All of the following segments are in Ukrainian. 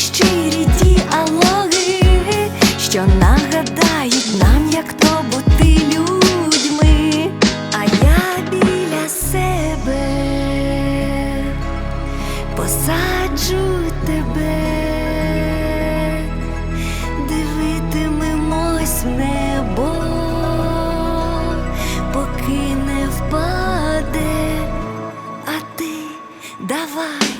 щирі діалоги, що нагадають нам, як то бути людьми, а я біля себе посаджу тебе, дивитимемось небо, поки не впаде, а ти давай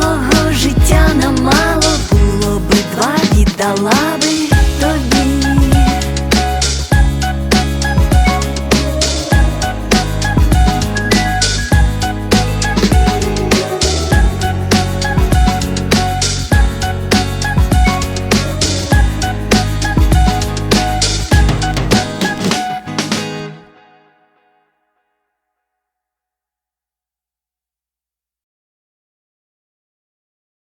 малого життя нам мало було би два віддала.